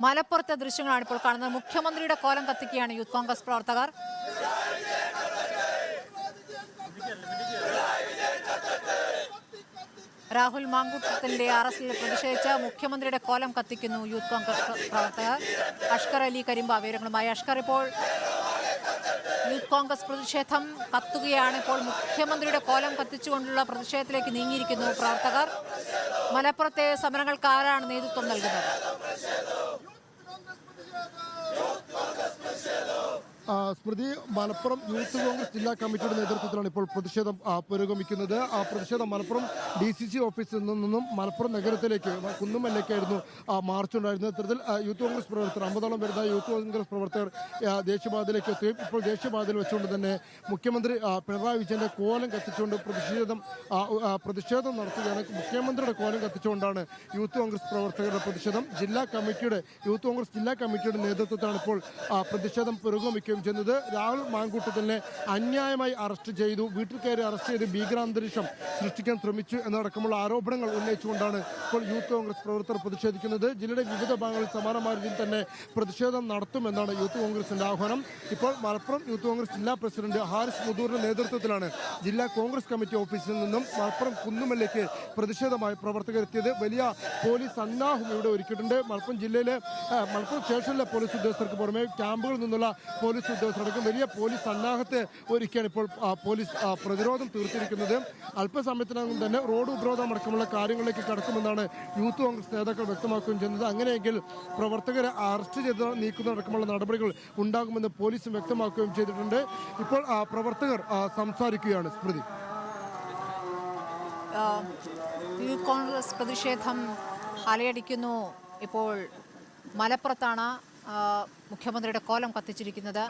മലപ്പുറത്തെ ദൃശ്യങ്ങളാണ് ഇപ്പോൾ കാണുന്നത്. മുഖ്യമന്ത്രിയുടെ കോലം കത്തിക്കുകയാണ് യൂത്ത് കോൺഗ്രസ് പ്രവർത്തകർ. രാഹുൽ മാങ്കൂട്ടത്തിന്റെ അറസ്റ്റിൽ പ്രതിഷേധിച്ച് മുഖ്യമന്ത്രിയുടെ കോലം കത്തിക്കുന്നു യൂത്ത് കോൺഗ്രസ് പ്ര- പ്രവർത്തകർ. അഷ്കർ അലി കരിമ്പ വിവരങ്ങളുമായി അഷ്കർ ഇപ്പോൾ യൂത്ത് കോൺഗ്രസ് പ്രതിഷേധം കത്തുകയാണ്. ഇപ്പോൾ മുഖ്യമന്ത്രിയുടെ കോലം കത്തിച്ചുകൊണ്ടുള്ള പ്രതിഷേധത്തിലേക്ക് നീങ്ങിയിരിക്കുന്നു പ്രവർത്തകർ. മലപ്പുറത്തെ സമരങ്ങൾക്ക് ആരാണ് നേതൃത്വം നൽകുന്നത്? ആ, സ്മൃതി മലപ്പുറം യൂത്ത് കോൺഗ്രസ് ജില്ലാ കമ്മിറ്റിയുടെ നേതൃത്വത്തിലാണ് ഇപ്പോൾ പ്രതിഷേധം പുരോഗമിക്കുന്നത്. ആ പ്രതിഷേധം മലപ്പുറം ഡി സി സി ഓഫീസിൽ നിന്നും മലപ്പുറം നഗരത്തിലേക്ക് കുന്നുമല്ലേക്കായിരുന്നു മാർച്ച് ഉണ്ടായിരുന്നത് ഇത്തരത്തിൽ യൂത്ത് കോൺഗ്രസ് പ്രവർത്തകർ അമ്പതോളം വരുന്ന യൂത്ത് കോൺഗ്രസ് പ്രവർത്തകർ ദേശീയപാതയിലേക്ക് എത്തുകയും ഇപ്പോൾ ദേശീയപാതയിൽ വെച്ചുകൊണ്ട് തന്നെ മുഖ്യമന്ത്രി പിണറായി വിജയന്റെ കോലം കത്തിച്ചുകൊണ്ട് പ്രതിഷേധം പ്രതിഷേധം നടത്തുകയാണ്. മുഖ്യമന്ത്രിയുടെ കോലം കത്തിച്ചുകൊണ്ടാണ് യൂത്ത് കോൺഗ്രസ് പ്രവർത്തകരുടെ പ്രതിഷേധം. ജില്ലാ കമ്മിറ്റിയുടെ യൂത്ത് കോൺഗ്രസ് ജില്ലാ കമ്മിറ്റിയുടെ നേതൃത്വത്തിലാണ് ഇപ്പോൾ പ്രതിഷേധം പുരോഗമിക്കുകയും ചെയ്യുന്നത്. രാഹുൽ മാങ്കൂട്ടത്തിനെ അന്യായമായി അറസ്റ്റ് ചെയ്തു വീട്ടിൽ കയറി അറസ്റ്റ് ചെയ്ത് ഭീകരാന്തരീക്ഷം സൃഷ്ടിക്കാൻ ശ്രമിച്ചു എന്നടക്കമുള്ള ആരോപണങ്ങൾ ഉന്നയിച്ചുകൊണ്ടാണ് ഇപ്പോൾ യൂത്ത് കോൺഗ്രസ് പ്രവർത്തകർ പ്രതിഷേധിക്കുന്നത്. ജില്ലയുടെ വിവിധ ഭാഗങ്ങളിൽ സമാനമായ രീതിയിൽ തന്നെ പ്രതിഷേധം നടത്തുമെന്നാണ് യൂത്ത് കോൺഗ്രസിന്റെ ആഹ്വാനം. ഇപ്പോൾ മലപ്പുറം യൂത്ത് കോൺഗ്രസ് ജില്ലാ പ്രസിഡന്റ് ഹാരിസ് മുതൂറിന്റെ നേതൃത്വത്തിലാണ് ജില്ലാ കോൺഗ്രസ് കമ്മിറ്റി ഓഫീസിൽ നിന്നും മലപ്പുറം കുന്നുമല്ലേക്ക് പ്രതിഷേധമായി പ്രവർത്തകരെത്തിയത് വലിയ പോലീസ് സന്നാഹം ഇവിടെ ഒരുക്കിയിട്ടുണ്ട്. മലപ്പുറം ജില്ലയിലെ മലപ്പുറം സ്റ്റേഷനിലെ പോലീസ് ഉദ്യോഗസ്ഥർക്ക് പുറമെ ക്യാമ്പുകളിൽ നിന്നുള്ള പോലീസ് ഉദ്യോഗസ്ഥരടക്കം വലിയ പോലീസ് സന്നാഹത്തെ ഒരുക്കിയാണ് ഇപ്പോൾ പോലീസ് പ്രതിരോധം തീർത്തിരിക്കുന്നത്. അല്പസമയത്തിനകം തന്നെ റോഡ് ഉപരോധം അടക്കമുള്ള കാര്യങ്ങളിലേക്ക് കടക്കുമെന്നാണ് യൂത്ത് കോൺഗ്രസ് നേതാക്കൾ വ്യക്തമാക്കുകയും ചെയ്യുന്നത്. അങ്ങനെയെങ്കിൽ പ്രവർത്തകരെ അറസ്റ്റ് ചെയ്ത് നീക്കുന്നതടക്കമുള്ള നടപടികൾ ഉണ്ടാകുമെന്ന് പോലീസും വ്യക്തമാക്കുകയും ചെയ്തിട്ടുണ്ട്. ഇപ്പോൾ പ്രവർത്തകർ സംസാരിക്കുകയാണ്. സ്മൃതി. യൂത്ത് കോൺഗ്രസ് പ്രതിഷേധം അലയടിക്കുന്നു. ഇപ്പോൾ മലപ്പുറത്താണ് മുഖ്യമന്ത്രിയുടെ കോലം കത്തിച്ചിരിക്കുന്നത്.